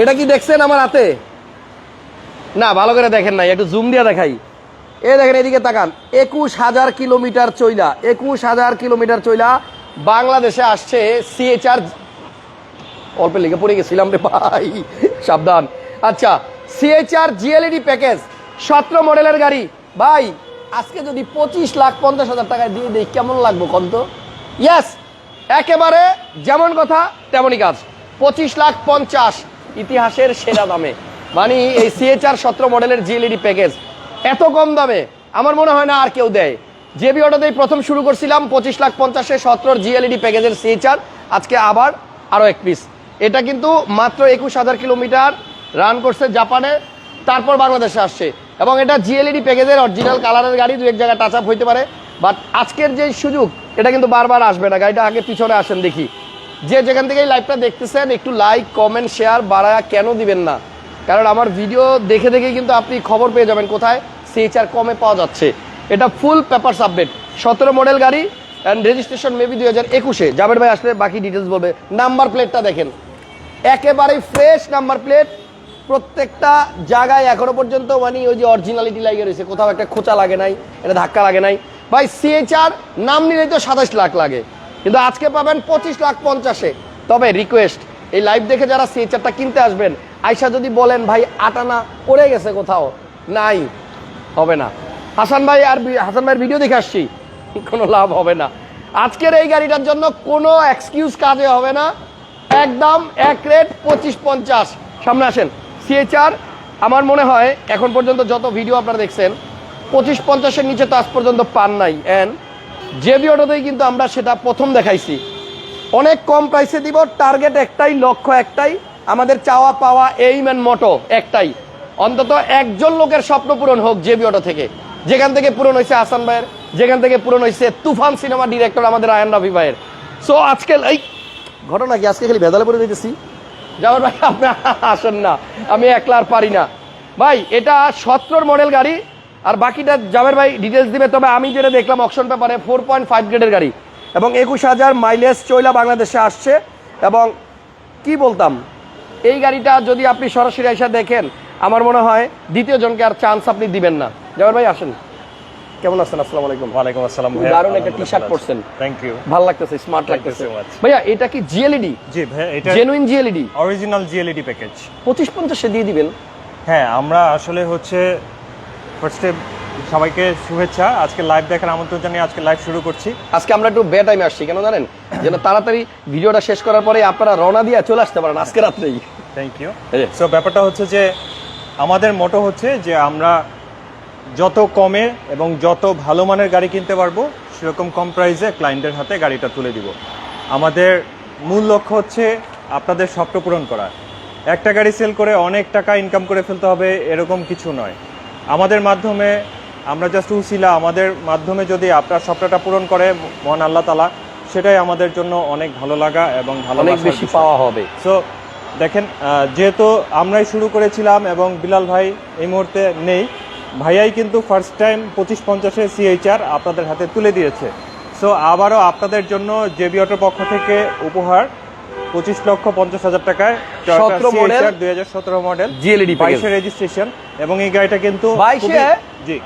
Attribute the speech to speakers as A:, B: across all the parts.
A: এটা কি দেখছেন আমার হাতে? না, ভালো করে দেখেন নাই, একটু জুম দিয়ে দেখাই। এ দেখেন, এদিকে তাকান। একুশ হাজার কিলোমিটার চইলা একুশ হাজার কিলোমিটার চইলা বাংলাদেশে আসছে সিএচআর অল্প লিখে পড়ে গেছিলাম রে ভাই, সাবধান। আচ্ছা সিএচআর জিএলইডি প্যাকেজ সতেরো মডেলের গাড়ি। ভাই, আজকে যদি পঁচিশ লাখ পঞ্চাশ হাজার টাকা দিয়ে দিই, কেমন লাগবো কন্ত ইয়াস একেবারে যেমন কথা, তেমনই কাজ। পঁচিশ লাখ পঞ্চাশ ইতিহাসের সেরা দামে। মানে এই সিএচআর সতেরো মডেলের জিএলইডি প্যাকেজ এত কম দামে আমার মনে হয় না আর কেউ দেয়। জেবি অটোতেই প্রথম শুরু করছিলাম পঁচিশ লাখ পঞ্চাশে সতেরোর জিএলইডি প্যাকেজের সিএচআর আজকে আবার আরও এক পিস এটা কিন্তু মাত্র একুশ হাজার কিলোমিটার রান করছে জাপানে, তারপর বাংলাদেশে আসছে। এবং এটা জিএলইডি প্যাকেজের অরিজিনাল কালারের গাড়ি, দু এক জায়গায় টাচ আপ হইতে পারে। বাট আজকের যে সুযোগ, এটা কিন্তু বারবার আসবে না। গাড়িটা আগে পিছনে আসেন দেখি। যে যেখান থেকে এই লাইভটা দেখতেছেন, একটু লাইক কমেন্ট শেয়ার বাড়া কেন দিবেন না? কারণ আমার ভিডিও দেখে দেখে কিন্তু আপনি খবর পেয়ে যাবেন কোথায়? সিএচআর কমে পাওয়া যাচ্ছে। এটা ফুল পেপার আপডেট সতেরো মডেল গাড়ি অ্যান্ড রেজিস্ট্রেশন মেবি দুই হাজার একুশে। জাবের ভাই আসলে বাকি ডিটেলস বলবে। নাম্বার প্লেটটা দেখেন। একেবারেই ফ্রেশ নাম্বার প্লেট প্রত্যেকটা জায়গায় এখনও পর্যন্ত মানে ওই যে অরিজিনালিটি লাগে রয়েছে। কোথাও একটা খোঁচা লাগে নাই এটা ধাক্কা লাগে নাই। ভাই সিএচআর নাম নিলেই তো সাতাশ লাখ লাগে। কিন্তু আজকে পাবেন পঁচিশ লাখ পঞ্চাশে। তবে রিকোয়েস্ট এই লাইভ দেখে যারা সিএচআরটা কিনতে আসবেন আয়সা যদি বলেন, ভাই, আটানা পড়ে গেছে কোথাও? নাই, হবে না। হাসান ভাই আর হাসান ভাইয়ের ভিডিও দেখে আসছি, কোনো লাভ হবে না। আজকের এই গাড়িটার জন্য কোনো এক্সকিউজ কাজে হবে না। একদম এক রেট পঁচিশ পঞ্চাশ। সামনে আসেন সিএচআর আমার মনে হয় এখন পর্যন্ত যত ভিডিও আপনারা দেখছেন, পঁচিশ পঞ্চাশের নিচে তো আজ পর্যন্ত পান নাই। অ্যান্ড জেবি অটোতেই কিন্তু আমরা সেটা প্রথম দেখাইছি। অনেক কম প্রাইসে দিব টার্গেট একটাই, লক্ষ্য একটাই, আমাদের চাওয়া পাওয়া এইম অ্যান্ড মোটো একটাই। অন্তত একজন লোকের স্বপ্ন পূরণ হোক জেবি অটো থেকে। যেখান থেকে পূরণ হয়েছে আসান ভাইয়ের, যেখান থেকে পূরণ হয়েছে তুফান সিনেমা ডিরেক্টর আমাদের আয়ান রবি ভাইয়ের। সো আজকে এই ঘটনা কি? আজকে খালি ভেদালে পড়ে দিতেছি যাওয়ার ভাই, আপনি আসেন না। আমি একলা আর পারি না। ভাই, এটা সতেরোর মডেল গাড়ি আর বাকিটা জামের ভাই ডিটেলস দিবে তবে আমি যেটা দেখলাম অকশন পেপারে ফোর পয়েন্ট ফাইভ গ্রেডের গাড়ি এবং একুশ হাজার মাইলেজ চইলা বাংলাদেশে আসছে এবং কি বলতাম এই গাড়িটা যদি আপনি সরাসরি এসে দেখেন আমার মনে হয় দ্বিতীয় জনকে আর চান্স আপনি দিবেন না। জামের ভাই আসেন। কেমন আছেন? আসসালামু আলাইকুম।
B: ওয়ালাইকুম আসসালাম
A: দারুণ একটা টি-শার্ট পরছেন।
B: থ্যাংক ইউ
A: ভালো লাগতেছে স্মার্ট লাগতেছে। ভাইয়া এটা কি জিএলইডি
B: জি ভাই এটা
A: genuine GLED
B: original GLED package
A: পঁচিশ পঞ্চাশে দিয়ে দিবেন।
B: হ্যাঁ আমরা আসলে হচ্ছে ফার্স্টে সবাইকে শুভেচ্ছা। আজকে লাইভ দেখার আমন্ত্রণ জানিয়ে আজকে লাইভ শুরু করছি।
A: আজকে আমরা একটু বে টাইমে আসছি কেন জানেন? যেন তাড়াতাড়ি ভিডিওটা শেষ করার পরে আপনারা রওনা দিয়ে চলে আসতে পারেন আজকে রাত্রেই।
B: থ্যাংক ইউ সো ব্যাপারটা হচ্ছে যে আমাদের মোটো হচ্ছে যে আমরা যত কমে এবং যত ভালো মানের গাড়ি কিনতে পারব সেরকম কম প্রাইসে ক্লায়েন্টের হাতে গাড়িটা তুলে দিব। আমাদের মূল লক্ষ্য হচ্ছে আপনাদের স্বপ্ন পূরণ করা। একটা গাড়ি সেল করে অনেক টাকা ইনকাম করে ফেলতে হবে এরকম কিছু নয়। আমাদের মাধ্যমে আমরা জাস্ট উসিলা আমাদের মাধ্যমে যদি আপনার স্বপ্নটা পূরণ করে মহান আল্লাহ তালা সেটাই আমাদের জন্য অনেক ভালো লাগা এবং ভালো
A: অনেক বেশি পাওয়া হবে।
B: সো দেখেন যেহেতু আমরাই শুরু করেছিলাম এবং বিলাল ভাই এই মুহূর্তে নেই ভাইয়াই কিন্তু ফার্স্ট টাইম পঁচিশ পঞ্চাশে সিএইচআর আপনাদের হাতে তুলে দিয়েছে। সো আবারও আপনাদের জন্য জেবি অটোর পক্ষ থেকে উপহার। পঁচিশ লক্ষ পঞ্চাশ হাজার টাকায়
A: 17 model,
B: দুই হাজার সতেরো মডেল
A: package।
B: বাইশে রেজিস্ট্রেশন এবং এই গাড়িটা কিন্তু
A: 22 এ?
B: জি।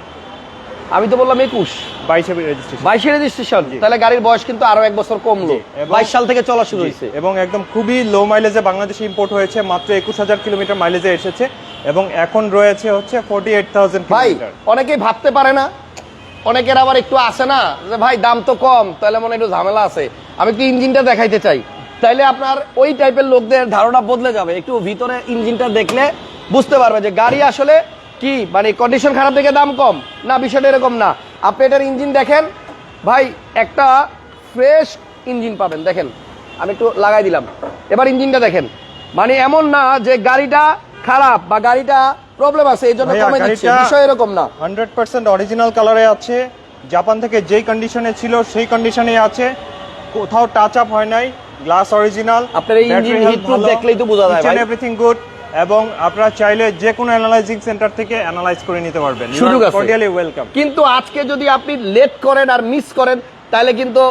A: আমি তো বললাম একুশ।
B: বাইশে রেজিস্ট্রেশন
A: বাইশে রেজিস্ট্রেশন তাহলে গাড়ির বয়স কিন্তু আরও এক বছর কমলো। বাইশ সাল থেকে চলা শুরু হয়েছে।
B: এবং একদম খুবই লো মাইলেজে বাংলাদেশে ইম্পোর্ট হয়েছে মাত্র একুশ হাজার কিলোমিটার মাইলেজে এসেছে এবং এখন রয়েছে হচ্ছে ফোর্টি এইট থাউজেন্ড
A: ভাই
B: কিলোমিটার
A: অনেকেই ভাবতে পারে না। অনেকের আবার একটু আসে না যে ভাই দাম তো কম তাহলে মনে হয় একটু ঝামেলা আছে। আমি একটু ইঞ্জিনটা দেখাইতে চাই। তাইলে আপনার ওই টাইপের লোকদের ধারণা বদলে যাবে। একটু ভিতরে ইঞ্জিনটা দেখলে বুঝতে পারবে যে গাড়ি আসলে কি মানে কন্ডিশন খারাপ দেখে দাম কম। না বিষয়টা এরকম না। আপনি এটার ইঞ্জিন দেখেন। ভাই একটা ফ্রেশ ইঞ্জিন পাবেন। দেখেন আমি একটু লাগাই দিলাম। এবার ইঞ্জিনটা দেখেন। মানে এমন না যে গাড়িটা খারাপ বা গাড়িটা প্রবলেম আছে এই জন্য কমে দিচ্ছে বিষয় এরকম না।
B: হান্ড্রেড পার্সেন্ট অরিজিনাল কালারে আছে। জাপান থেকে যেই কন্ডিশনে ছিল সেই কন্ডিশনে আছে। কোথাও টাচ আপ হয় নাই। গ্লাস অরিজিনাল
A: আপনার এই heat proof দেখলেই তো বোঝা যায়, ভাই।
B: এভরিথিং গুড এবং আপনারা চাইলে যে কোনো অ্যানালাইজিং সেন্টার থেকে অ্যানালাইজ করে নিতে পারবেন।
A: সুযোগ আছে।
B: কর্ডিয়ালি ওয়েলকাম
A: কিন্তু আজকে যদি আপনি লেট করেন আর মিস করেন তাহলে কিন্তু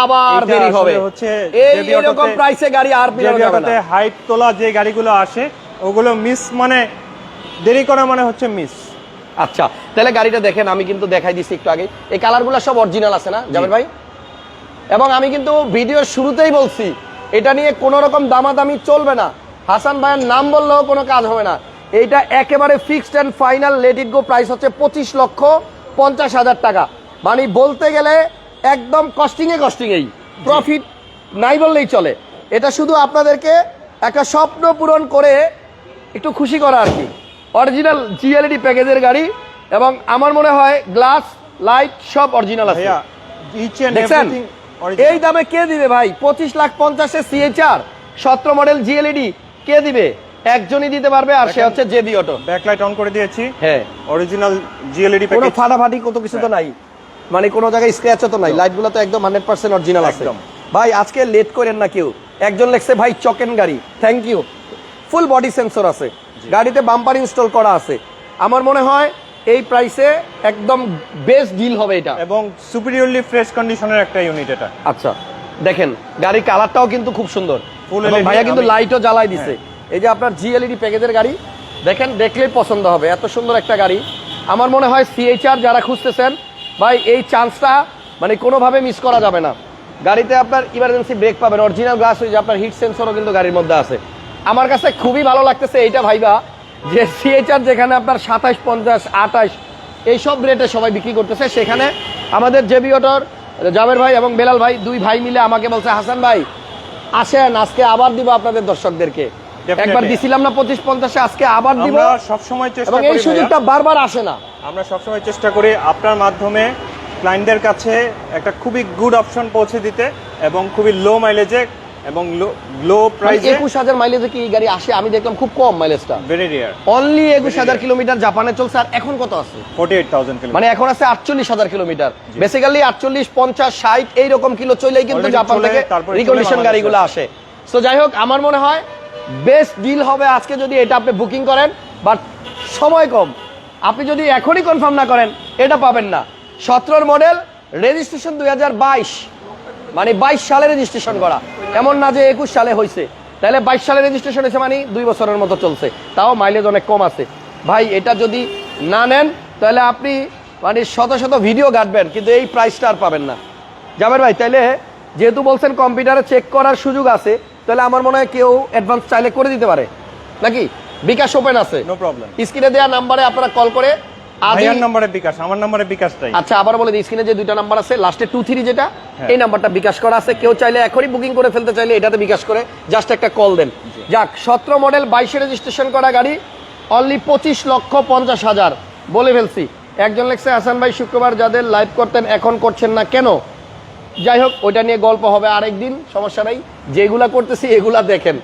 A: আবার দেরি হবে।
B: হচ্ছে
A: এই এরকম প্রাইসে গাড়ি আর পেয়ে যাবে না।
B: হাইট তোলা যে গাড়িগুলো আসে ওগুলো মিস মানে দেরি করা মানে হচ্ছে মিস
A: আচ্ছা তাহলে গাড়িটা দেখেন আমি কিন্তু দেখাই দিছি একটু আগে। এই কালারগুলো সব অরিজিনাল আছে না? জাবের ভাই? এবং আমি কিন্তু ভিডিওর শুরুতেই বলছি এটা নিয়ে কোনো রকম দামাদামি চলবে না। হাসান ভাইয়ের নাম বললেও কোনো কাজ হবে না। এইটা একেবারে fixed and final let it go price হচ্ছে পঁচিশ লক্ষ পঞ্চাশ হাজার টাকা। মানে বলতে গেলে একদম কস্টিংয়ে কস্টিংয়েই প্রফিট নাই বললেই চলে। এটা শুধু আপনাদেরকে একটা স্বপ্ন পূরণ করে একটু খুশি করা আর কি। অরিজিনাল জিএলইডি প্যাকেজের গাড়ি এবং আমার মনে হয় গ্লাস লাইট সব অরিজিনাল আছে। দেখছেন? এই দামে কে দিবে ভাই? পঁচিশ লাখ পঞ্চাশে সিএচআর সতেরো মডেল জিএলইডি কে দিবে? একজনই দিতে পারবে আর সে হচ্ছে জেবি অটো
B: ব্যাকলাইট অন করে দিয়েছি।
A: হ্যাঁ।
B: অরিজিনাল জিএলইডি
A: কোনো ফাটাফাটি কত কিছু তো নাই। মানে কোনো জায়গায় স্ক্র্যাচও তো নাই। লাইটগুলো তো একদম হান্ড্রেড পার্সেন্ট অরিজিনাল আছে।
B: একদম।
A: ভাই আজকে লেট করেন না কেউ। একজন লেখছে ভাই চকেন গাড়ি। Thank you full body sensor আছে। গাড়িতে বাম্পার ইনস্টল করা আছে। আমার মনে হয় এই প্রাইসে একদম বেস্ট ডিল হবে এটা।
B: এবং সুপিরিয়রলি ফ্রেশ কন্ডিশনের একটা ইউনিট এটা।
A: আচ্ছা দেখেন গাড়ির কালারটাও কিন্তু খুব সুন্দর। ভাইয়া কিন্তু লাইটও জ্বালাই দিছে। এই যে আপনার জিএলইডি প্যাকেজের গাড়ি দেখেন দেখলেই পছন্দ হবে। এত সুন্দর একটা গাড়ি। আমার মনে হয় সিএইচআর যারা খুঁজতেছেন ভাই এই চান্সটা মানে কোনোভাবে মিস করা যাবে না। গাড়িতে আপনার ইমার্জেন্সি ব্রেক পাবেন। অরিজিনাল গ্লাস হয়ে যে আপনার হিট সেন্সরও কিন্তু গাড়ির মধ্যে আছে। আমার কাছে খুবই ভালো লাগতেছে এইটা ভাইবা। যে সিএচআর যেখানে আপনার সাতাশ পঞ্চাশ আঠাশ এইসব রেটে সবাই বিক্রি করতেছে। সেখানে আমাদের জেবি অটোর জাবের ভাই এবং বেলাল ভাই দুই ভাই মিলে আমাকে বলছে হাসান ভাই আসেন আজকে আবার দিব আপনাদের দর্শকদেরকে. একবার দিছিলাম না পঁচিশ পঞ্চাশে আজকে আবার দিব।
B: সবসময় চেষ্টা
A: এই সুযোগটা বারবার আসে না।
B: আমরা সবসময় চেষ্টা করি আপনার মাধ্যমে ক্লায়েন্টদের কাছে একটা খুবই গুড অপশন পৌঁছে দিতে এবং খুবই লো মাইলেজে এবং লো প্রাইসে
A: একুশ হাজার মাইলেজে কি এই গাড়ি আসে? আমি দেখলাম খুব কম মাইলেজটা
B: ভেরি রিয়ার
A: অনলি একুশ হাজার কিলোমিটার জাপানে চলছে আর এখন কত আছে?
B: ফোর্টি এইট থাউজেন্ড কিলোমিটার
A: মানে এখন আছে আটচল্লিশ হাজার কিলোমিটার। বেসিক্যালি আটচল্লিশ পঞ্চাশ ষাট এইরকম কিলো চলেই কিন্তু জাপান থেকে রিকন্ডিশন গাড়িগুলো আসে। তো যাই হোক আমার মনে হয় বেস্ট ডিল হবে আজকে যদি এটা আপনি বুকিং করেন বাট সময় কম। আপনি যদি এখনই কনফার্ম না করেন এটা পাবেন না। সতেরোর মডেল রেজিস্ট্রেশন দুই হাজার বাইশ। মানে বাইশ সালে রেজিস্ট্রেশন করা। এমন না যে একুশ সালে হয়েছে তাহলে বাইশ সালে রেজিস্ট্রেশন হয়েছে মানে দুই বছরের মতো চলছে। তাও মাইলেজ অনেক কম আছে। ভাই এটা যদি না নেন তাহলে আপনি মানে শত শত ভিডিও কাটবেন কিন্তু এই প্রাইসটা আর পাবেন না। যাবেন ভাই তাইলে যেহেতু বলছেন কম্পিউটারে চেক করার সুযোগ আছে তাহলে আমার মনে হয় কেউ অ্যাডভান্স চাইলে করে দিতে পারে। নাকি? বিকাশ ওপেন আছে।
B: নো প্রবলেম
A: স্ক্রিনে দেওয়া নাম্বারে আপনারা কল করে
B: ভাইয়ার নাম্বারে বিকাশ আমার নাম্বারে বিকাশটাই।
A: আচ্ছা আবার বলে দিই স্ক্রিনে যে দুইটা নাম্বার আছে লাস্টে টু থ্রি যেটা
B: হ্যাঁ।
A: এই নাম্বারটা বিকাশ করা আছে। কেউ চাইলে এখনই বুকিং করে ফেলতে চাইলে এটাতে বিকাশ করে জাস্ট একটা কল দেন। যাক সতেরো মডেল বাইশে রেজিস্ট্রেশন করা গাড়ি অনলি পঁচিশ লক্ষ পঞ্চাশ হাজার। বলে ফেলছি একজন লেখছে হাসান ভাই শুক্রবার যাদের লাইভ করতেন এখন করছেন না কেন? যাই হোক ওইটা নিয়ে গল্প হবে আরেকদিন সমস্যা নাই। যেগুলা করতেছি এগুলা দেখেন।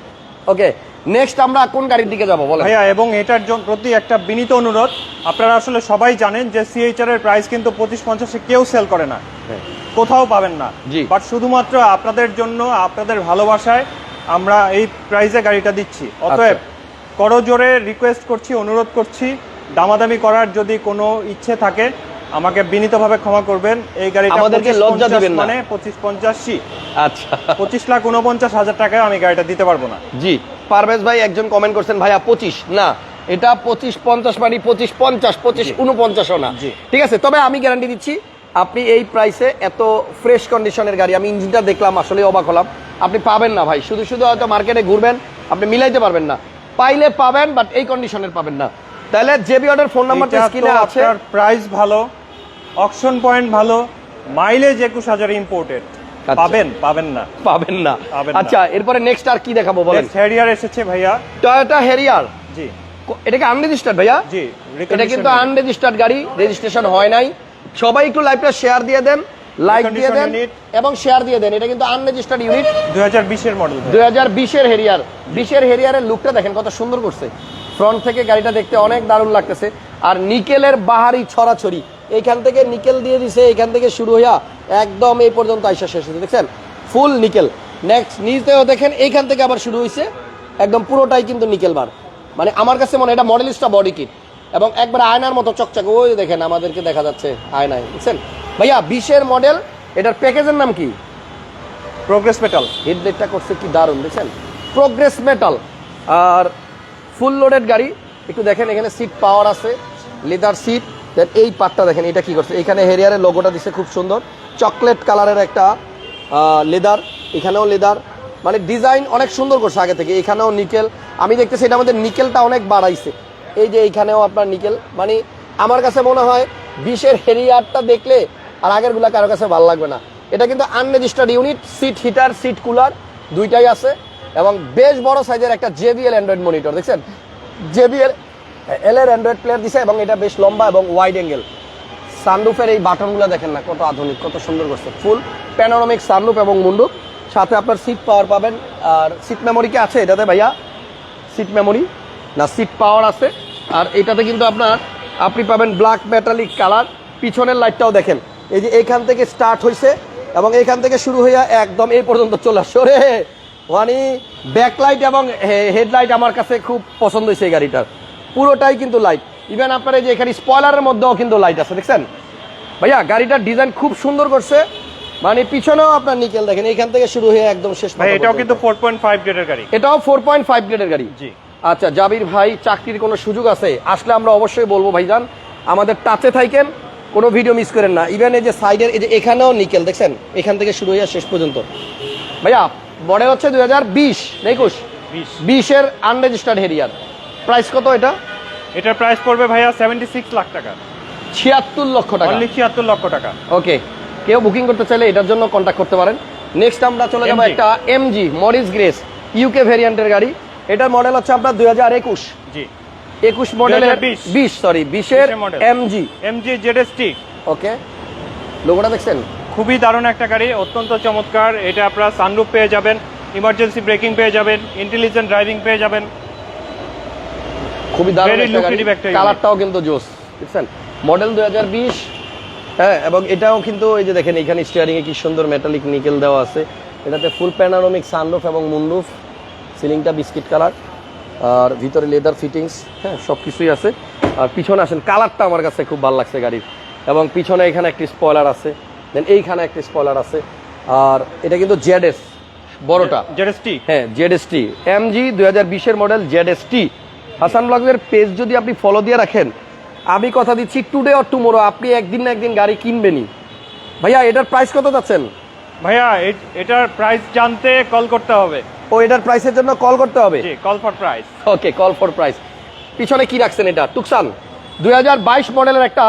A: ওকে নেক্সট আমরা কোন গাড়ির দিকে যাব বলেন।
B: ভাইয়া এবং এটার প্রতি একটা বিনীত অনুরোধ আপনারা আসলে সবাই জানেন যে সিএইচআর এর প্রাইস কিন্তু পঁচিশ পঞ্চাশে কেউ সেল করে না। কোথাও পাবেন না।
A: জি।
B: বাট শুধুমাত্র আপনাদের জন্য আপনাদের ভালোবাসায় আমরা এই প্রাইসে গাড়িটা দিচ্ছি। অতএব
A: আচ্ছা।
B: করজোরে রিকোয়েস্ট করছি অনুরোধ করছি দামাদামি করার যদি কোনো ইচ্ছে থাকে আমাকে বিনীতভাবে ক্ষমা করবেন। এই গাড়িটা
A: আমাদেরকে লজ্জা দিবেন না।
B: মানে পঁচিশ পঞ্চাশি
A: আচ্ছা।
B: পঁচিশ লাখ উনপঞ্চাশ হাজার টাকায় আমি গাড়িটা দিতে পারব না।
A: জি পারভেজ ভাই একজন কমেন্ট করছেন ভাইয়া পঁচিশ না এটা পঁচিশ পঞ্চাশ মানে পঁচিশ পঞ্চাশ পঁচিশ উনপঞ্চাশও না। ঠিক আছে তবে আমি গ্যারান্টি দিচ্ছি আপনি এই প্রাইসে এত ফ্রেশ কন্ডিশনের গাড়ি আমি ইঞ্জিনটা দেখলাম আসলে অবাক হলাম। আপনি পাবেন না ভাই শুধু শুধু হয়তো মার্কেটে ঘুরবেন আপনি মিলাইতে পারবেন না। পাইলে পাবেন বাট এই কন্ডিশনের পাবেন না। তাহলে জেবি অর্ডার ফোন নাম্বারটা স্ক্রিনে আছে।
B: আপনার প্রাইস ভালো অকশন পয়েন্ট ভালো মাইলেজ একুশ হাজার ইম্পোর্টেড
A: আচ্ছা।
B: পাবেন পাবেন না।
A: পাবেন না। আচ্ছা এরপরে নেক্সট আর কি দেখাবো বলেন?
B: হ্যারিয়ার এসেছে ভাইয়া।
A: টয়োটা হেরিয়ার
B: জি।
A: এটা কি আনরেজিস্টার্ড ভাইয়া?
B: জি
A: এটা কিন্তু আনরেজিস্টার্ড গাড়ি রেজিস্ট্রেশন হয় নাই। সবাই একটু লাইভটা শেয়ার দিয়ে দেন লাইক দিয়ে দেন এবং শেয়ার দিয়ে দেন। এটা কিন্তু আনরেজিস্টার্ড ইউনিট
B: দুই হাজার বিশের মডেল
A: দুই হাজার বিশের হেরিয়ার বিশের হেরিয়ারের লুকটা দেখেন কত সুন্দর করছে। ফ্রন্ট থেকে গাড়িটা দেখতে অনেক দারুণ লাগতেছে। আর নিকেলের বাহারি ছড়াছড়ি। এইখান থেকে নিকেল দিয়ে দিছে এখান থেকে শুরু হইয়া একদম এই পর্যন্ত আইসা শেষ হয়েছে দেখছেন? ফুল নিকেল। নেক্সট নিজেও দেখেন এইখান থেকে আবার শুরু হয়েছে একদম পুরোটাই কিন্তু নিকেল বার। মানে আমার কাছে মনে এটা মডেলিস্টা বডি কিট এবং একবার আয়নার মতো চকচকে ওই দেখেন আমাদেরকে দেখা যাচ্ছে আয়নায়। বুঝছেন ভাইয়া বিশের মডেল এটার প্যাকেজের নাম কি?
B: প্রোগ্রেস পেটাল
A: হেডলাইটটা করছে কি দারুণ দেখছেন? প্রোগ্রেস মেটাল আর ফুল লোডেড গাড়ি। একটু দেখেন, এখানে সিট পাওয়ার আছে লেদার সিট দেন এই পার্টটা দেখেন, এটা কি করছে? এখানে হেরিয়ারের লোগোটা দিছে, খুব সুন্দর। চকলেট কালারের একটা লেদার এখানেও লেদার মানে ডিজাইন অনেক সুন্দর করছে আগে থেকে, এখানেও নিকেল আমি দেখতেছি এটা আমাদের নিকেলটা অনেক বাড়াইছে। এই যে এইখানেও আপনার নিকেল মানে আমার কাছে মনে হয়, বিশের হেরিয়ারটা দেখলে আর আগেরগুলা কারও কাছে ভালো লাগবে না। এটা কিন্তু unregistered unit seat heater seat cooler দুইটাই আছে। এবং বেশ বড় সাইজের একটা জেবিএল অ্যান্ড্রয়েড মনিটর, দেখছেন? জেবিএল এল এর অ্যান্ড্রয়েড প্লেয়ার দিছে এবং এটা বেশ লম্বা এবং ওয়াইড অ্যাঙ্গেল সানরুফের এই বাটনগুলো দেখেন না, কত আধুনিক, কত সুন্দর করছে। ফুল প্যানোরামিক সানরুফ এবং মুন্ডুপ সাথে আপনার সিট পাওয়ার পাবেন, আর সিট মেমোরি কি আছে এটাতে ভাইয়া? সিট মেমোরি না সিট পাওয়ার আছে। আর এটাতে কিন্তু আপনার, আপনি পাবেন ব্ল্যাক মেটালিক কালার পিছনের লাইটটাও দেখেন। এই যে এখান থেকে স্টার্ট হয়েছে এবং এখান থেকে শুরু হইয়া একদম এই পর্যন্ত চলে আসছে। মানে ব্যাকলাইট এবং হেডলাইট আমার কাছে খুব পছন্দ হয়েছে এই গাড়িটার। পুরোটাই কিন্তু লাইট ইভেন আপনার এই যে এখানে স্পয়লারের মধ্যেও কিন্তু লাইট আছে দেখছেন? ভাইয়া গাড়িটার ডিজাইন খুব সুন্দর করছে। মানে পিছনেও আপনার নিকেল দেখেন এখান থেকে শুরু হয়ে একদম শেষ
B: ভাই এটাও কিন্তু ফোর পয়েন্ট ফাইভ গ্রেডের গাড়ি।
A: এটাও ফোর পয়েন্ট ফাইভ গ্রেডের গাড়ি।
B: জি।
A: আচ্ছা জাবির ভাই চাকরির কোনো সুযোগ আছে? আসলে আমরা অবশ্যই বলব ভাইজান আমাদের টাচে থাকেন কোনো ভিডিও মিস করেন না। ইভেন এই যে সাইডের এই যে এখানেও নিকেল দেখছেন? এখান থেকে শুরু হয়ে শেষ পর্যন্ত। ভাইয়া মডেল হচ্ছে দুই হাজার বিশ একুশ?
B: বিশ।
A: বিশের আনরেজিস্টার্ড হেরিয়ার। প্রাইস কত এটা?
B: এটার প্রাইস পড়বে ভাইয়া সেভেন্টি সিক্স লাখ টাকা।
A: ছিয়াত্তর লক্ষ টাকা।
B: ছিয়াত্তর লক্ষ টাকা।
A: ওকে কেউ বুকিং করতে চাইলে এটার জন্য কন্ট্যাক্ট করতে পারেন। নেক্সট আমরা চলে যাব একটা এমজি মরিস গ্রেস ইউকে ভেরিয়েন্টের গাড়ি। এটার মডেল হচ্ছে আপনার দুই হাজার একুশ।
B: জি।
A: একুশ মডেলের বিশ। সরি বিশের। এমজি
B: এমজি জেডএসটি
A: ওকে লোগোটা দেখছেন?
B: খুবই দারুণ একটা গাড়ি অত্যন্ত চমৎকার। এটা আপনারা সানরুফ পেয়ে যাবেন ইমার্জেন্সি ব্রেকিং পেয়ে যাবেন ইন্টেলিজেন্ট ড্রাইভিং পেয়ে যাবেন।
A: খুবই দারুণ একটা গাড়ি। কালারটাও কিন্তু জোস দেখছেন? মডেল দুই হাজার বিশ হ্যাঁ এবং এটাও কিন্তু এই যে দেখেন এখানে স্টিয়ারিং এ কি সুন্দর মেটালিক নিকেল দেওয়া আছে। এটাতে ফুল প্যানারোমিক সানরুফ এবং মুন্ডুফ সিলিংটা বিস্কিট কালার আর ভিতরে লেদার ফিটিংস হ্যাঁ সব কিছুই আছে। আর পিছনে আসেন কালারটা আমার কাছে খুব ভালো লাগছে গাড়ির। এবং পিছনে এখানে একটি স্পয়লার আছে দেন এইখানে একটি স্পয়লার আছে। আর এটা কিন্তু জেডএস বড়টা।
B: জেডএসটি
A: হ্যাঁ জেডএসটি এমজি দুই হাজার বিশের মডেল জেডএসটি হাসান ব্লগের পেজ যদি আপনি ফলো দিয়ে রাখেন আমি কথা দিচ্ছি টুডে অর টুমোরো আপনি একদিন না একদিন গাড়ি কিনবেনই। ভাইয়া এটার প্রাইস কত যাচ্ছেন?
B: ভাইয়া এটার প্রাইস জানতে কল করতে হবে।
A: ও এটার প্রাইসের জন্য কল করতে হবে?
B: জি call for price
A: okay call for price পিছনে কি রাখছেন এটা? টুকসান দুই হাজার বাইশ মডেলের একটা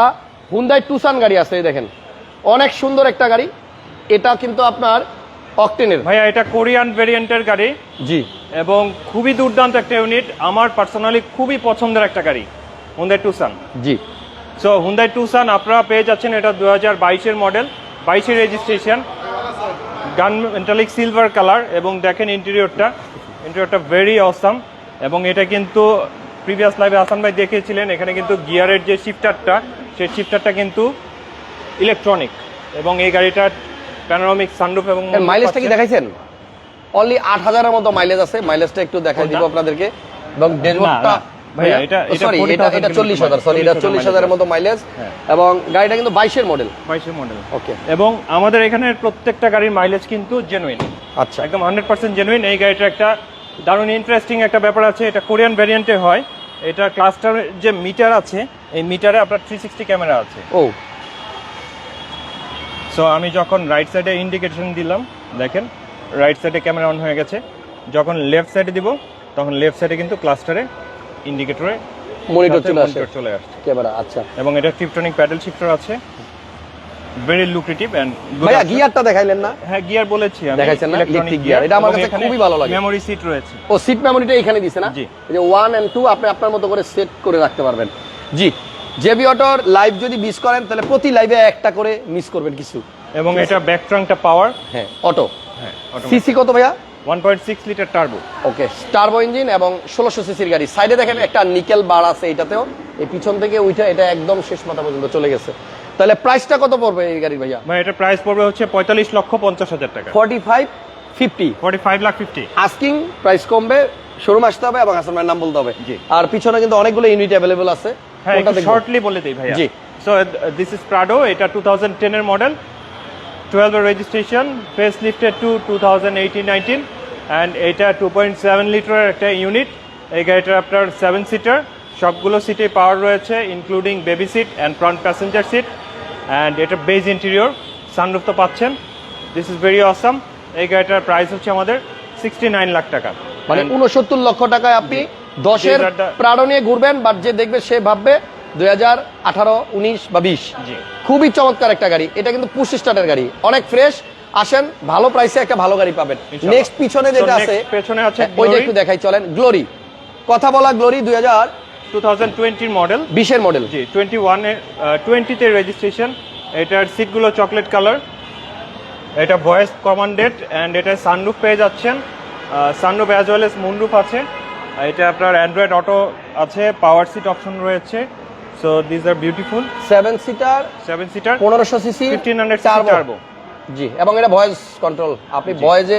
A: হুন্দাই টুসান গাড়ি আছে এই দেখেন। অনেক সুন্দর একটা গাড়ি। এটা কিন্তু আপনার অকটেনের।
B: ভাইয়া এটা কোরিয়ান ভেরিয়েন্টের গাড়ি।
A: জি।
B: এবং খুবই দুর্দান্ত একটা ইউনিট আমার পার্সোনালি খুবই পছন্দের একটা গাড়ি হুন্দাই টুসান
A: জি।
B: সো হুন্দাই টুসান আপনারা পেয়ে যাচ্ছেন এটা দু হাজার বাইশের মডেল বাইশের রেজিস্ট্রেশন গান মেটালিক সিলভার কালার এবং দেখেন ইন্টেরিয়রটা ইন্টেরিয়রটা ভেরি অসাম এবং এটা কিন্তু প্রিভিয়াস লাইভে আসান ভাই দেখিয়েছিলেন এখানে কিন্তু গিয়ারের যে শিফটারটা সেই শিফটারটা কিন্তু ইলেকট্রনিক এবং এই গাড়িটার প্যানোরামিক সানরুফ এবং
A: মাইলেজটা কি দেখাইছেন? অনলি আট হাজারের মতো মাইলেজ আছে। মাইলেজটা একটু দেখাই দিব আপনাদেরকে। এবং ড্যাশবোর্ডটা
B: না, ভাইয়া, এটা- এটা
A: সরি
B: 40,000
A: এটা এটা চল্লিশ হাজার সরি এটা
B: 40,000
A: চল্লিশ হাজারের মতো মাইলেজ
B: হ্যাঁ।
A: এবং গাড়িটা কিন্তু বাইশের মডেল
B: বাইশের মডেল
A: ওকে
B: এবং আমাদের এখানের প্রত্যেকটা গাড়ির মাইলেজ কিন্তু জেনুইন
A: আচ্ছা।
B: একদম হান্ড্রেড পার্সেন্ট জেনুইন এই গাড়িটার একটা দারুণ ইন্টারেস্টিং একটা ব্যাপার আছে। এটা কোরিয়ান ভ্যারিয়েন্টে হয়। এটা ক্লাস্টার যে মিটার আছে এই মিটারে আপনার থ্রি সিক্সটি ক্যামেরা আছে।
A: ও।
B: সো আমি যখন রাইট সাইডে ইন্ডিকেশন দিলাম দেখেন রাইট সাইডে ক্যামেরা অন হয়ে গেছে। যখন লেফট সাইডে দিব তখন লেফট সাইডে কিন্তু ক্লাস্টারে ইন্ডিকেটরে
A: মনিটর চলে আসে।
B: চলে আসছে।
A: ক্যামেরা আচ্ছা।
B: এবং এটা টিপটনিক প্যাডেল শিফটার আছে। ভেরি লুক্রেটিভ এন্ড
A: ভাইয়া গিয়ারটা দেখাইলেন না?
B: হ্যাঁ গিয়ার বলেছি আমি
A: দেখাইছেন না?
B: electronic
A: গিয়ার এটা আমার কাছে খুবই ভালো লাগে।
B: মেমোরি সিট রয়েছে।
A: ও সিট মেমোরিটা এখানে দিছে না?
B: জি।
A: এই যে ওয়ান এন্ড টু আপনি আপনার মতো করে সেট করে রাখতে পারবেন। জি জেবি অটোর লাইভ যদি মিস করেন তাহলে প্রতি লাইভে একটা করে মিস করবেন কিছু।
B: এবং এটা ব্যাক ট্রাঙ্কটা পাওয়ার
A: হ্যাঁ অটো
B: হ্যাঁ
A: সিসি কত ভাইয়া?
B: One point six litre turbo
A: okay স্টারবো engine এবং ষোলোশো সিসির গাড়ি। সাইডে দেখেন একটা নিকেল বার আছে এটাতেও। এই পিছন থেকে উঠে এটা একদম শেষ মাথা পর্যন্ত চলে গেছে। তাহলে প্রাইসটা কত পড়বে এই গাড়ির ভাইয়া?
B: ভাই এটা প্রাইস পড়বে হচ্ছে পঁয়তাল্লিশ লক্ষ পঞ্চাশ হাজার টাকা।
A: Forty five fifty
B: forty five lakh fifty
A: asking price কমবে শোরুম আসতে হবে এবং ভাইয়ের নাম বলতে হবে। আর পিছনে কিন্তু অনেকগুলো ইউনিট অ্যাভেলেবল আছে।
B: হ্যাঁ একটু শর্টলি বলে দিই ভাইয়া।
A: জি।
B: সো দিস ইজ প্রাডো এটা টু থাউজেন্ড টেনের model twelve registration face lifted two two thousand eighteen nineteen and এটা টু পয়েন্ট সেভেন লিটারের একটা ইউনিট এই গাড়িটার আপনার সেভেন সিটার সবগুলো সিটে পাওয়ার রয়েছে including baby seat and front passenger seat and এটা বেজ ইন্টেরিয়র সানরুফ তো পাচ্ছেন। দিস ইজ ভেরি অসাম এই গাড়িটার প্রাইস হচ্ছে আমাদের সিক্সটি নাইন লাখ টাকা।
A: মানে উনসত্তর লক্ষ টাকায় আপনি দশের প্রাণ নিয়ে ঘুরবেন বাট যে দেখবে সে ভাববে দুই হাজার আঠারো উনিশ বা বিশ। খুবই চমৎকার একটা গাড়ি এটা কিন্তু পুশ স্টার্টের গাড়ি। অনেক ফ্রেশ আসেন ভালো প্রাইসে একটা ভালো গাড়ি পাবেন। নেক্সট পিছনে যেটা আছে
B: পেছনে আছে
A: হ্যাঁ, ওইটা একটু দেখাই চলেন গ্লোরি কথা বলা গ্লোরি দুই হাজার
B: টু থাউজেন্ড টোয়েন্টির মডেল
A: বিশের মডেল
B: জি টোয়েন্টি ওয়ানে টোয়েন্টিতে রেজিস্ট্রেশন এটার সিটগুলো চকলেট কালার এটা ভয়েস কমান্ডেড অ্যান্ড এটা সানরুফ পেয়ে যাচ্ছেন। Sunroof as well as moonroof আছে। এটা আপনার অ্যান্ড্রয়েড অটো আছে পাওয়ার সিট অপশন রয়েছে। So this are beautiful
A: seven seater
B: seven seater
A: পনেরোশো সিসি
B: ফিফটিন হান্ড্রেড
A: টার্বো জি এবং এটা ভয়েস কন্ট্রোল আপনি ভয়েসে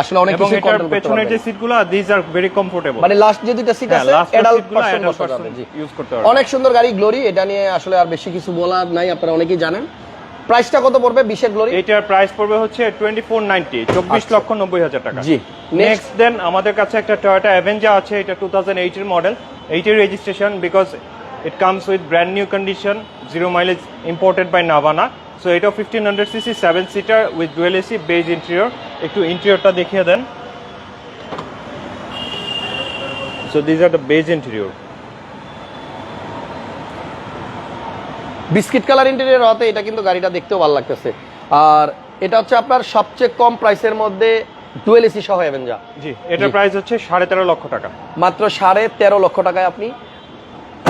A: আসলে অনেক কিছু কন্ট্রোল করতে
B: পেছনের যে সিটগুলো দিস আর ভেরি কমফোর্টেবল
A: মানে লাস্ট যে দুইটা সিট
B: হ্যাঁ
A: আছে এডাল্ট পারসন
B: অ্যাডাল্ট
A: বসা যাবে জি।
B: ইউজ করতে পারবেন
A: অনেক সুন্দর গাড়ি গ্লোরি এটা নিয়ে আসলে আর বেশি কিছু বলার নাই আপনারা অনেকেই জানেন। প্রাইসটা কত পড়বে? বিশের গ্লোরি
B: এটার প্রাইস পড়বে হচ্ছে টোয়েন্টি ফোর নাইনটি চব্বিশ
A: আচ্ছা।
B: লক্ষ নব্বই হাজার টাকা।
A: জি নেক্সট
B: দেন আমাদের কাছে একটা টয়োটা অ্যাভেঞ্জা আছে এটা টু থাউজেন্ড এইটের মডেল এইটের registration because it comes with brand new condition zero mileage imported by Navana so এটা fifteen hundred CC seven seater with dual AC beige interior একটু ইন্টেরিয়রটা দেখিয়ে দেন। So these are the beige interior
A: biscuit colour interior হতে এটা কিন্তু গাড়িটা দেখতেও ভালো লাগতেছে। আর এটা হচ্ছে আপনার সবচেয়ে কম প্রাইসের মধ্যে ডুয়েল এসি সহ অ্যাভেঞ্জা
B: জি এটার প্রাইস হচ্ছে সাড়ে তেরো লক্ষ টাকা।
A: মাত্র সাড়ে তেরো লক্ষ টাকায় আপনি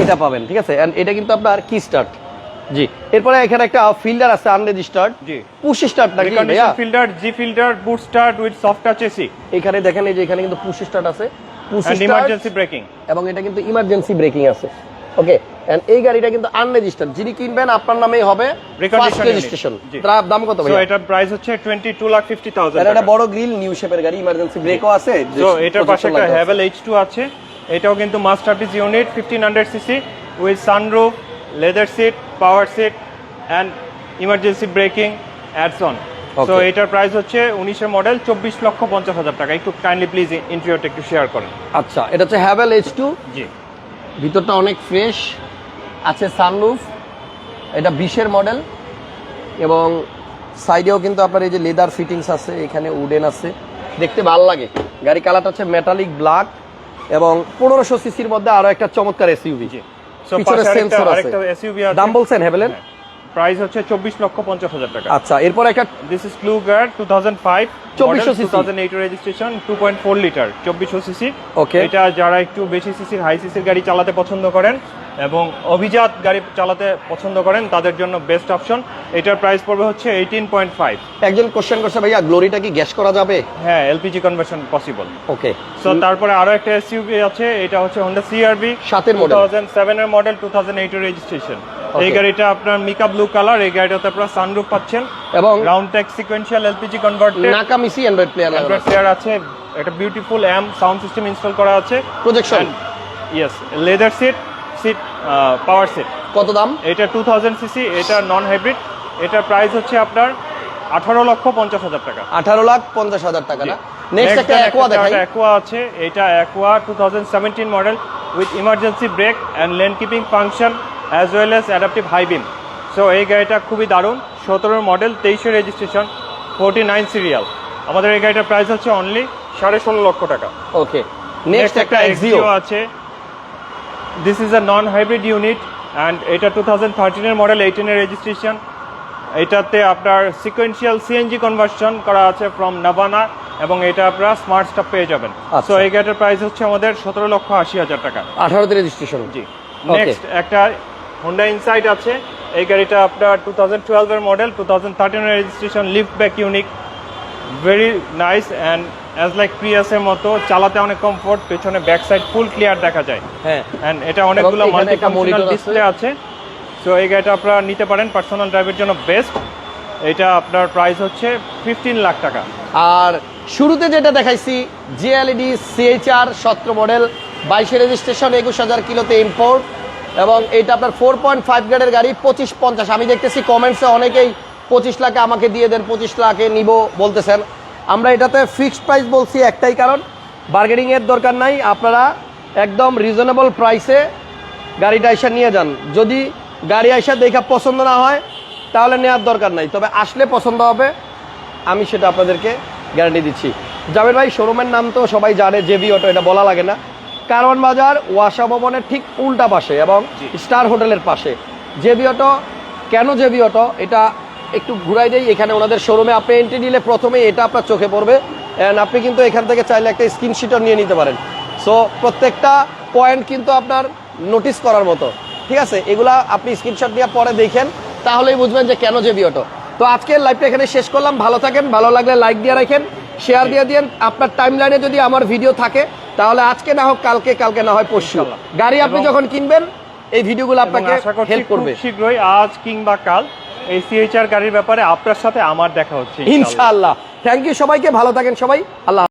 A: এটা পাবেন ঠিক আছে? এটা কিন্তু আপনার কি স্টার্ট জি এরপরে এখানে একটা ফিল্ডার আছে আনরেজিস্টার্ড
B: জি।
A: পুশ স্টার্ট নাকি ভাইয়া?
B: Filter G filter boot start with soft touch AC
A: এখানে দেখেন এই যে এখানে কিন্তু পুশ স্টার্ট আছে। পুশ স্টার্ট
B: ইমার্জেন্সি ব্রেকিং
A: এবং এটা কিন্তু ইমার্জেন্সি ব্রেকিং আছে। ওকে এন্ড এই গাড়িটা কিন্তু আনরেজিস্টার্ড যিনি কিনবেন আপনার নামেই হবে রেজিস্ট্রেশন তার দাম কত ভাই
B: এটার প্রাইস হচ্ছে টোয়েন্টি টু লাখ ফিফটি
A: এর একটা বড় গ্রিল নিউ শেপের গাড়ি ইমার্জেন্সি ব্রেকও আছে।
B: তো এটার পাশে একটা
A: আছে।
B: হ্যাভেল এইচ আছে। এটাও কিন্তু masterpiece unit fifteen hundred CC with sunroof leather seat power seat and emergency braking adds on তো এটার প্রাইস হচ্ছে উনিশের মডেল চব্বিশ লক্ষ পঞ্চাশ হাজার টাকা। একটু কাইন্ডলি প্লিজ ইন্টেরিয়রটা একটু শেয়ার করেন।
A: আচ্ছা এটা হচ্ছে হ্যাভেল এইচ টু
B: জি।
A: ভিতরটা অনেক ফ্রেশ আছে সানরুফ এটা বিশের মডেল এবং সাইডেও কিন্তু আপনার এই যে লেদার ফিটিংস আছে এখানে উডেন আছে। দেখতে ভালো লাগে। গাড়ি কালারটা হচ্ছে মেটালিক ব্ল্যাক এবং পনেরোশো সিসির মধ্যে আরও একটা চমৎকার এসইউভি পিছনে sensor আছে। দাম বলছেন হ্যাভেলের
B: প্রাইস হচ্ছে চব্বিশ লক্ষ পঞ্চাশ হাজার টাকা।
A: আচ্ছা এরপর একটা
B: this is Kluger two thousand five
A: 2400
B: two thousand eight registration two point four litre চব্বিশশো সিসি
A: ওকে
B: এটা যারা একটু বেশি সিসির হাই সিসির গাড়ি চালাতে পছন্দ করেন এবং অভিজাত গাড়ি চালাতে পছন্দ করেন তাদের জন্য বেস্ট অপশন এটার প্রাইস পড়বে হচ্ছে এইটিন পয়েন্ট ফাইভ
A: একজন কোশ্চেন করছে ভাইয়া গ্লোরিটা কি গ্যাস করা যাবে?
B: হ্যাঁ LPG conversion possible
A: okay
B: so তারপরে আরও একটা এসইউভি আছে এটা হচ্ছে হোন্ডা সিআরবি
A: সাতের
B: টু
A: model।
B: থাউজেন্ড সেভেনের মডেল টু থাউজেন্ড এইটের রেজিস্ট্রেশন এই গাড়িটা আপনার মিকা ব্লু কালার এই গাড়িটাতে আপনার সানরুফ পাচ্ছেন।
A: এবং
B: round tech sequential LPG converted
A: Nakamichi Android player
B: Android player আছে। একটা বিউটিফুল অ্যাম সাউন্ড সিস্টেম ইনস্টল করা আছে।
A: Projection
B: yes leather seat seat power seat
A: কত দাম?
B: এটা টু থাউজেন্ড সিসি এটা নন হাইব্রিড এটার প্রাইস হচ্ছে আপনার আঠারো লক্ষ পঞ্চাশ হাজার টাকা।
A: আঠারো লাখ পঞ্চাশ হাজার টাকা না? নেক্সট একটা অ্যাকোয়া দেখাই।
B: অ্যাকোয়া আছে এটা Aqua two thousand seventeen model with emergency brake and lane keeping function as well as adaptive high beam so এই গাড়িটা খুবই দারুণ। সতেরোর মডেল তেইশে রেজিস্ট্রেশন ফোরটি নাইন সিরিয়াল আমাদের এই গাড়িটার প্রাইস হচ্ছে অনলি সাড়ে ষোলো লক্ষ টাকা।
A: ওকে নেক্সট একটা এক্সিও
B: আছে। This is a non hybrid unit and এটা টু থাউজেন্ড থার্টিনের মডেল এইটিনের রেজিস্ট্রেশন এটাতে আপনার সিকোয়েন্সিয়াল সিএনজি কনভার্সন করা আছে ফ্রম নাভানা এবং এটা আপনারা স্মার্ট স্টপ পেয়ে যাবেন।
A: আচ্ছা।
B: সো এই গাড়িটার প্রাইস হচ্ছে আমাদের সতেরো লক্ষ আশি হাজার টাকা।
A: আঠারোতে রেজিস্ট্রেশন
B: জি। নেক্সট একটা হোন্ডা ইনসাইড আছে। এই গাড়িটা আপনার টু থাউজেন্ড টুয়েলভের model two thousand থার্টিনের registration lift back unique very nice and as like প্রিয়াসের মতো চালাতে অনেক কমফোর্ট পেছনে ব্যাক সাইড ফুল ক্লিয়ার দেখা যায়।
A: হ্যাঁ।
B: অ্যান্ড এটা অনেকগুলো মাল্টি ডিসপ্লে আছে। সো এই গাড়িটা আপনারা নিতে পারেন পার্সোনাল ড্রাইভের জন্য বেস্ট এটা আপনার প্রাইস হচ্ছে ফিফটিন লাখ টাকা।
A: আর শুরুতে যেটা দেখাইছি জিএলইডি সিএইচআর সতেরো মডেল বাইশে রেজিস্ট্রেশন একুশ হাজার কিলোতে ইম্পোর্ট এবং এটা আপনার ফোর পয়েন্ট ফাইভ গ্রেডের গাড়ি, পঁচিশ পঞ্চাশ। আমি দেখতেছি কমেন্টসে অনেকেই পঁচিশ লাখে আমাকে দিয়ে দেন, পঁচিশ লাখে নিব বলতেছেন। আমরা এটাতে ফিক্সড প্রাইস বলছি একটাই কারণ বার্গেনিংয়ের দরকার নাই। আপনারা একদম রিজনেবল প্রাইসে গাড়িটা এসে নিয়ে যান। যদি গাড়ি এসে দেখা পছন্দ না হয়, তাহলে নেওয়ার দরকার নাই। তবে আসলে পছন্দ হবে, আমি সেটা আপনাদেরকে গ্যারান্টি দিচ্ছি। জাবের ভাই শোরুমের নাম তো সবাই জানে জেবি অটো এটা বলা লাগে না। কারওয়ান বাজার ওয়াসা ভবনের ঠিক উল্টা পাশে এবং স্টার হোটেলের পাশে। জেবি অটো কেন জেবি অটো? এটা একটু ঘুরাই দেই এখানে ওনাদের শোরুমে আপনি এন্ট্রি নিলে প্রথমে এটা আপনার চোখে পড়বে। অ্যান্ড আপনি কিন্তু এখান থেকে চাইলে একটা স্ক্রিনশিটও নিয়ে নিতে পারেন। সো প্রত্যেকটা পয়েন্ট কিন্তু আপনার নোটিস করার মতো। ঠিক আছে? এগুলা আপনি স্ক্রিনশট দিয়ে পরে দেখেন তাহলেই বুঝবেন যে কেন জেবি অটো। তো আজকের লাইভটা এখানে শেষ করলাম। ভালো থাকেন ভালো লাগলে লাইক দিয়ে রাখেন শেয়ার দিয়ে দিন আপনার টাইম লাইনে যদি আমার ভিডিও থাকে তাহলে আজকে না হোক কালকে কালকে না হয় পরশু। গাড়ি আপনি যখন কিনবেন এই ভিডিওগুলো
B: গুলো
A: আপনাকে হেল্প করবে।
B: শীঘ্রই আজ কিংবা কাল এই সিএইচআর গাড়ির ব্যাপারে আপনার সাথে আমার দেখা হচ্ছে।
A: ইনশাআল্লাহ থ্যাংক ইউ সবাইকে ভালো থাকেন সবাই। আল্লাহ